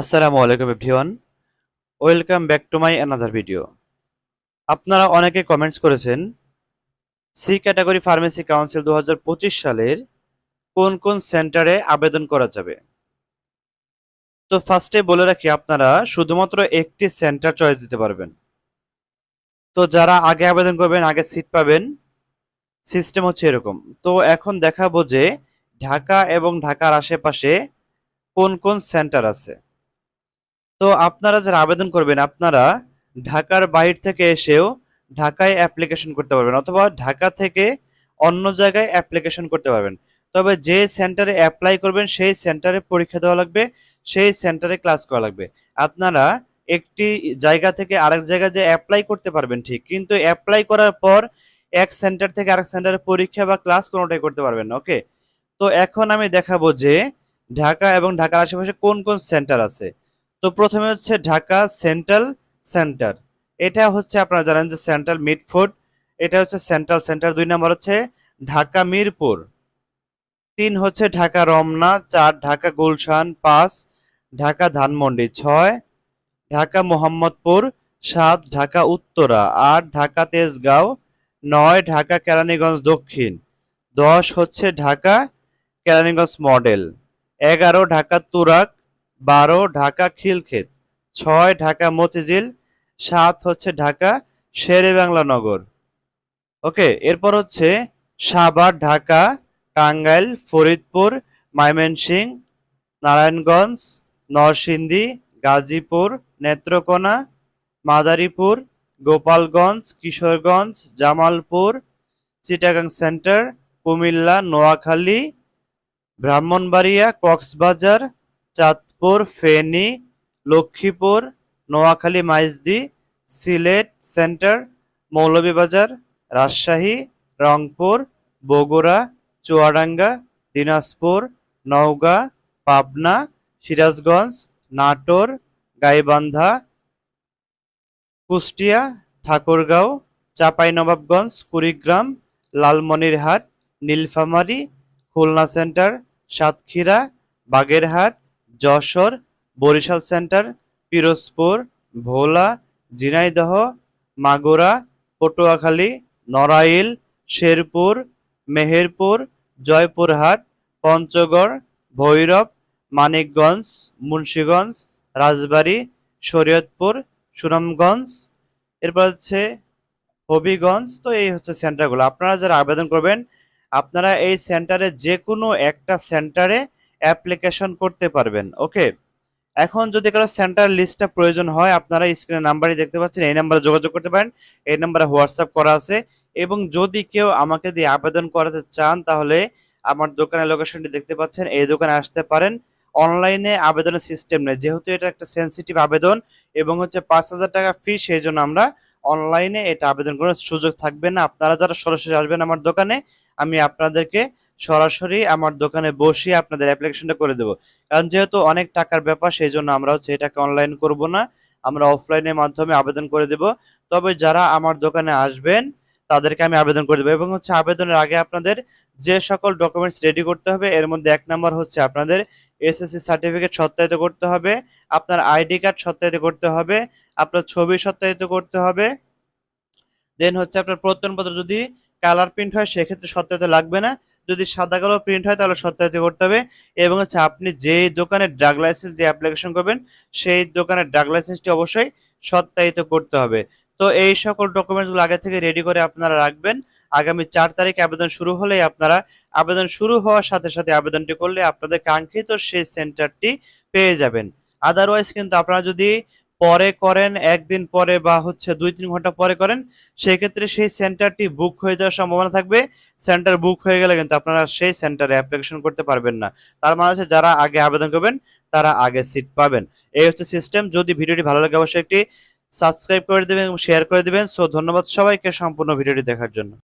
আসসালামু আলাইকুম everyone. Welcome back to my another video. আপনারা অনেকে কমেন্টস করেছেন, সি ক্যাটাগরি ফার্মেসি কাউন্সিল দু হাজার পঁচিশ সালের কোন কোন সেন্টারে আবেদন করা যাবে? তো ফার্স্টে বলে রাখি, আপনারা শুধুমাত্র একটি সেন্টার চয়েস দিতে পারবেন। তো যারা আগে আবেদন করবেন, আগে সিট পাবেন সিস্টেম হচ্ছে এরকম। তো এখন দেখাবো যে ঢাকা এবং ঢাকার আশেপাশে কোন কোন সেন্টার আছে। তো আপনারা যারা আবেদন করবেন, আপনারা ঢাকার বাইরে থেকে এসেও ঢাকায় অ্যাপ্লিকেশন করতে পারবেন অথবা ঢাকা থেকে অন্য জায়গায় অ্যাপ্লিকেশন করতে পারবেন। তবে যে সেন্টারে অ্যাপ্লাই করবেন, সেই সেন্টারে পরীক্ষা দেওয়া লাগবে, সেই সেন্টারে ক্লাস করা লাগবে। আপনারা একটি জায়গা থেকে আরেক জায়গায় যে অ্যাপ্লাই করতে পারবেন ঠিক, কিন্তু অ্যাপ্লাই করার পর এক সেন্টার থেকে আরেক সেন্টারে পরীক্ষা বা ক্লাস কোনোটাই করতে পারবেন ওকে তো এখন আমি দেখাবো যে ঢাকা এবং ঢাকার আশেপাশে কোন কোন সেন্টার আছে। তো প্রথমে হচ্ছে ঢাকা সেন্ট্রাল সেন্টার। এটা হচ্ছে আপনারা জানেন যে সেন্ট্রাল মিডফোর্ড এটা হচ্ছে সেন্ট্রাল সেন্টার। দুই নম্বর হচ্ছে ঢাকা মিরপুর, তিন হচ্ছে ঢাকা রমনা, চার ঢাকা গুলশান, পাঁচ ঢাকা ধানমন্ডি, ছয় ঢাকা মোহাম্মদপুর, সাত ঢাকা উত্তরা, আট ঢাকা তেজগাঁও, নয় ঢাকা কেরানীগঞ্জ দক্ষিণ, দশ হচ্ছে ঢাকা কেরানীগঞ্জ মডেল, এগারো ঢাকা তুরাক বারো, ঢাকা খিলক্ষেত। ছয়, ঢাকা মতিঝিল। সাত হচ্ছে ঢাকা শেরে বাংলা নগর। ওকে, এরপর হচ্ছে Savar, Dhaka, Tangail, Faridpur Mymensingh Narayanganj, Narsingdi, Gazipur, Netrokona, Madaripur, Gopalganj, Kishoreganj, Jamalpur, Chittagong centre, Comilla, Noakhali, Brahmanbaria, Cox's Bazar Chandpur Feni, Lakshmipur, Noakhali Maijdi Sylhet centre, Moulvibazar, Rajshahi, Rangpur, Bogura, Chuadanga, Dinajpur, Naogaon, Pabna, Sirajganj, Natore, Gaibandha, Kushtia, Thakurgaon, Chapainawabganj, Kurigram, Lalmonirhat, Nilphamari, Khulna centre, Satkhira, Bagerhat Jessore, Barisal centre, Pirojpur, Bhola, Jhenaidah, Magura, Patuakhali, Narail, Sherpur, Meherpur, Joypurhat, Panchagarh, Bhairab, Manikganj, Munshiganj, Rajbari, Shariatpur, Sunamganj. এরপর হচ্ছে হবিগঞ্জ। তো এই হচ্ছে সেন্টারগুলো। আপনারা যারা আবেদন করবেন, আপনারা এই সেন্টারে যে কোনো একটা সেন্টারে অ্যাপ্লিকেশন করতে পারবেন, ওকে? এখন যদি কারও সেন্টার লিস্টটা প্রয়োজন হয়, আপনারা স্ক্রিনে নাম্বারই দেখতে পাচ্ছেন, এই নাম্বারে যোগাযোগ করতে পারেন, এই নাম্বারে হোয়াটসঅ্যাপ করা আছে এবং যদি কেউ আমাকে দিয়ে আবেদন করাতে চান, তাহলে আমার দোকানের লোকেশনটি দেখতে পাচ্ছেন, এই দোকানে আসতে পারেন। অনলাইনে আবেদনের সিস্টেম নেই, যেহেতু এটা একটা সেন্সিটিভ আবেদন এবং হচ্ছে পাঁচ হাজার টাকা ফি, সেই জন্য আমরা অনলাইনে এটা আবেদন করার সুযোগ থাকবে না। আপনারা যারা সরাসরি আসবেন আমার দোকানে, আমি আপনাদেরকে সরাসরি আমার দোকানে বসিয়ে আপনাদের অ্যাপ্লিকেশনটা করে দেবো। কারণ যেহেতু অনেক টাকার ব্যাপার, সেই জন্য আমরা হচ্ছে এটাকে অনলাইন করব না। আমরা অফলাইনের মাধ্যমে আবেদন করে দেব। তবে যারা আমার দোকানে আসবেন, তাদেরকে আমি আবেদন করে দেবো। এবং হচ্ছে আবেদনের আগে আপনাদের যে সকল ডকুমেন্টস রেডি করতে হবে, এর মধ্যে এক নম্বর হচ্ছে আপনাদের এসএসসি সার্টিফিকেট সত্যায়িত করতে হবে, আপনার আইডি কার্ড সত্যায়িত করতে হবে, আপনার ছবি সত্যায়িত করতে হবে দেন হচ্ছে আপনার প্রত্যয়নপত্র যদি কালার প্রিন্ট হয়, সেক্ষেত্রে সত্যায়িত লাগবে না। যদি সাদা কালো প্রিন্ট হয়, তাহলে সত্যায়িত করতে হবে। এবং হচ্ছে আপনি যে দোকানে ড্রাগ লাইসেন্স দিয়ে অ্যাপ্লিকেশন করবেন, সেই দোকানের ড্রাগ লাইসেন্সটি অবশ্যই সত্যায়িত করতে হবে। তো এই সকল ডকুমেন্টসগুলো আগে থেকে রেডি করে আপনারা রাখবেন। আগামী চার তারিখে আবেদন শুরু হলেই আপনারা আবেদন শুরু হওয়ার সাথে সাথে আবেদনটি করলে আপনাদের কাঙ্ক্ষিত সেই সেন্টারটি পেয়ে যাবেন। আদারওয়াইজ কিন্তু আপনারা যদি পরে করেন, একদিন পরে বা হচ্ছে দুই তিন ঘণ্টা পরে করেন সেই ক্ষেত্রে সেই সেন্টারটি বুক হয়ে যাওয়ার সম্ভাবনা থাকবে। সেন্টার বুক হয়ে গেলে কিন্তু আপনারা সেই সেন্টারে অ্যাপ্লিকেশন করতে পারবেন না। তার মানে হচ্ছে যারা আগে আবেদন করবেন, তারা আগে সিট পাবেন। এই হচ্ছে সিস্টেম। যদি ভিডিওটি ভালো লাগে অবশ্যই একটি সাবস্ক্রাইব করে দেবেন এবং শেয়ার করে দিবেন। সো ধন্যবাদ সবাইকে সম্পূর্ণ ভিডিওটি দেখার জন্য।